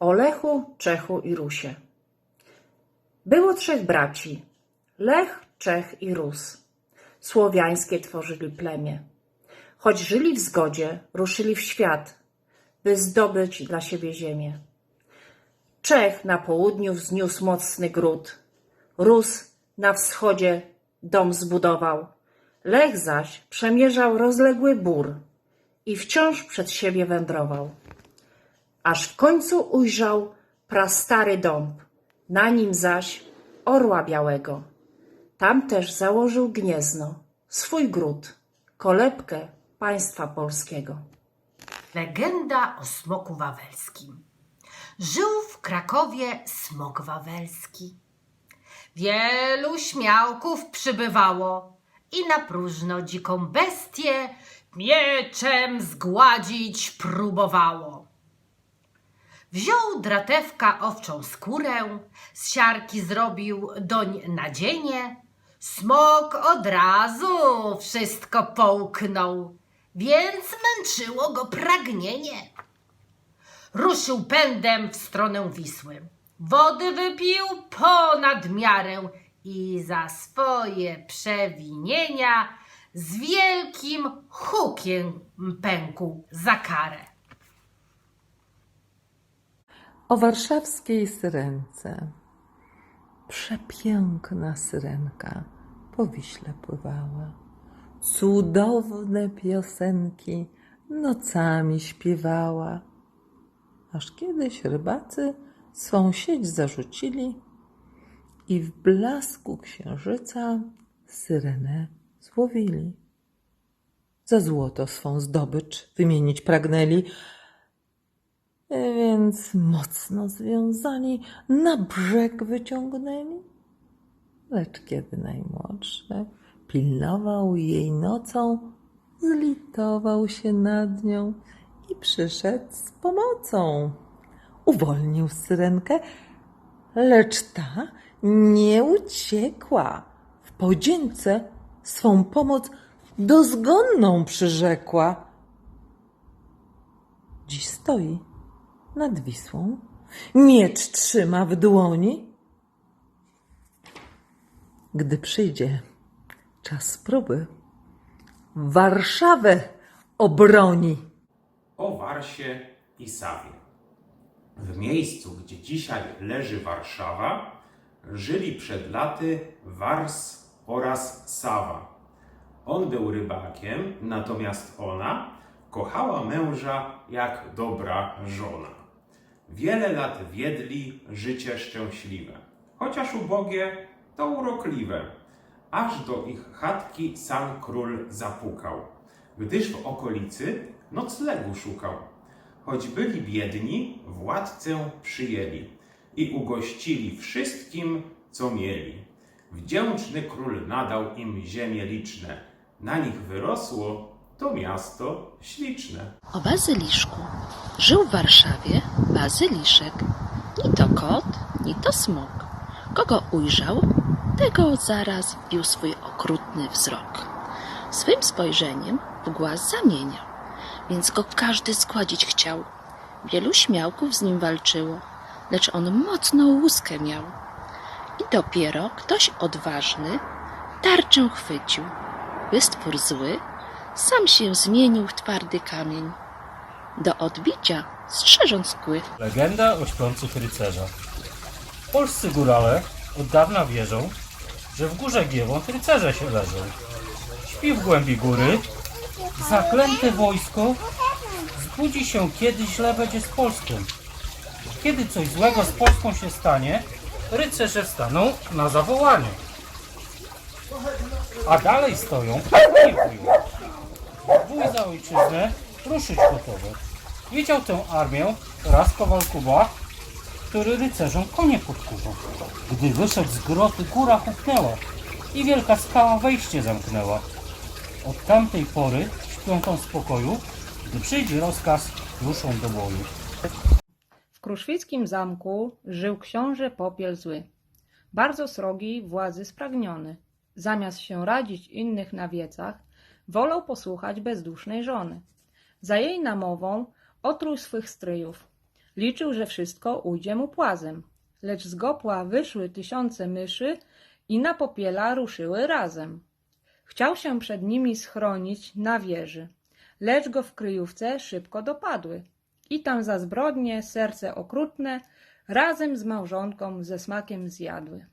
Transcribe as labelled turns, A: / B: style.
A: o Lechu, Czechu i Rusie. Było trzech braci, Lech, Czech i Rus. Słowiańskie tworzyli plemię. Choć żyli w zgodzie, ruszyli w świat, by zdobyć dla siebie ziemię. Czech na południu wzniósł mocny gród, Rus na wschodzie dom zbudował, Lech zaś przemierzał rozległy bór i wciąż przed siebie wędrował. Aż w końcu ujrzał prastary dąb, na nim zaś orła białego. Tam też założył gniezno, swój gród, kolebkę państwa polskiego.
B: Legenda o smoku wawelskim. Żył w Krakowie smok wawelski. Wielu śmiałków przybywało i na próżno dziką bestię mieczem zgładzić próbowało. Wziął dratewka owczą skórę, z siarki zrobił doń nadzienie. Smok od razu wszystko połknął, więc męczyło go pragnienie. Ruszył pędem w stronę Wisły. Wody wypił ponad miarę i za swoje przewinienia z wielkim hukiem pękł za karę.
C: O warszawskiej syrence. Przepiękna syrenka po Wiśle pływała. Cudowne piosenki nocami śpiewała. Aż kiedyś rybacy swą sieć zarzucili i w blasku księżyca syrenę złowili. Za złoto swą zdobycz wymienić pragnęli, więc mocno związani na brzeg wyciągnęli. Lecz kiedy najmłodszy pilnował jej nocą, zlitował się nad nią i przyszedł z pomocą. Uwolnił syrenkę, lecz ta nie uciekła. W podzięce swą pomoc dozgonną przyrzekła. Dziś stoi nad Wisłą, miecz trzyma w dłoni. Gdy przyjdzie czas próby, Warszawę obroni.
D: o Warsie i Sawie. W miejscu, gdzie dzisiaj leży Warszawa, żyli przed laty Wars oraz Sawa. On był rybakiem, natomiast ona kochała męża jak dobra żona. Wiele lat wiedli życie szczęśliwe, chociaż ubogie, to urokliwe. Aż do ich chatki sam król zapukał, gdyż w okolicy noclegu szukał. Choć byli biedni, władcę przyjęli i ugościli wszystkim, co mieli. Wdzięczny król nadał im ziemie liczne, na nich wyrosło to miasto śliczne.
E: O bazyliszku. Żył w Warszawie bazyliszek. Ni to kot, ni to smok. Kogo ujrzał, tego zaraz wbił swój okrutny wzrok. Swym spojrzeniem w głaz zamieniał, więc go każdy zgładzić chciał. Wielu śmiałków z nim walczyło, lecz on mocną łuskę miał. I dopiero ktoś odważny tarczę chwycił, by stwór zły sam się zmienił w twardy kamień. Do odbicia strzeżąc kły.
F: Legenda o śpiących rycerzach. Polscy górale od dawna wierzą, że w górze Giewont rycerze się leżą. Śpi w głębi góry, zaklęte wojsko zbudzi się, kiedy źle będzie z Polską. Kiedy coś złego z Polską się stanie, rycerze wstaną na zawołanie. A dalej stoją i Wuj za ojczyznę ruszyć gotowy. Widział tę armię raz Kowal Kuba, który rycerzom konie podkuwał. Gdy wyszedł z groty, góra huknęła i wielka skała wejście zamknęła. Od tamtej pory śpią tam spokoju, gdy przyjdzie rozkaz, ruszą do boju.
G: W kruszwickim zamku żył książę Popiel Zły, bardzo srogi władzy spragniony. Zamiast się radzić innych na wiecach, wolał posłuchać bezdusznej żony. Za jej namową otruł swych stryjów. Liczył, że wszystko ujdzie mu płazem. Lecz z gopła wyszły tysiące myszy i na popiela ruszyły razem. Chciał się przed nimi schronić na wieży, lecz go w kryjówce szybko dopadły. I tam za zbrodnie serce okrutne razem z małżonką ze smakiem zjadły.